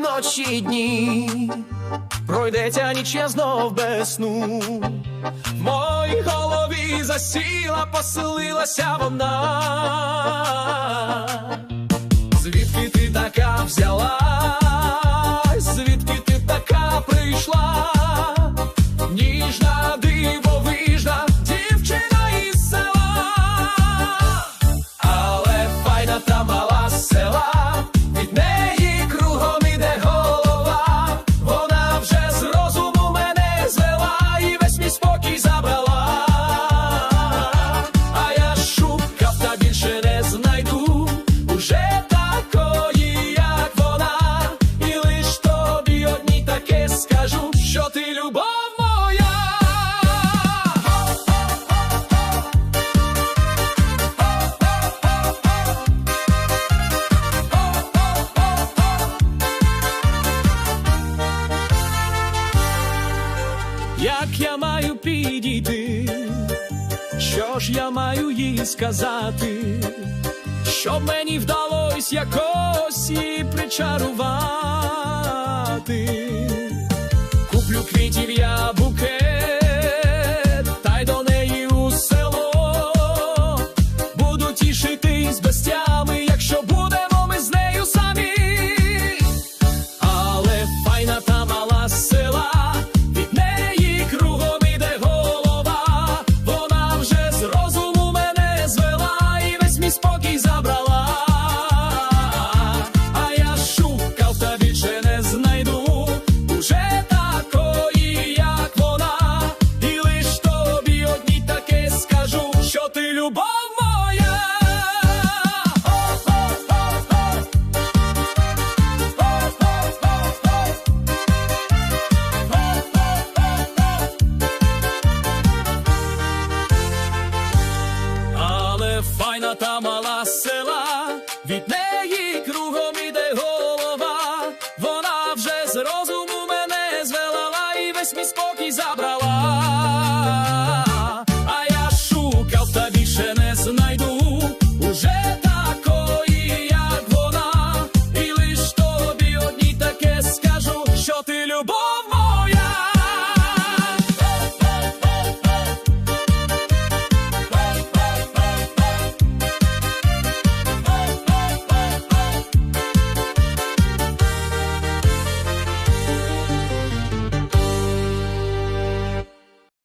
ночі і дні, пройдеться ніче знов без сну, в моїй голові засіла, поселилася вона. Що ж я маю їй сказати, що мені вдалось якось її причарувати? Куплю квітів. та мала села, від неї кругом іде голова, вона вже з розуму мене звела і весь мій спокій забрала. А я шукав та не знайду. Уже такої, як вона, і лиш тобі одній таке скажу, що ти любов.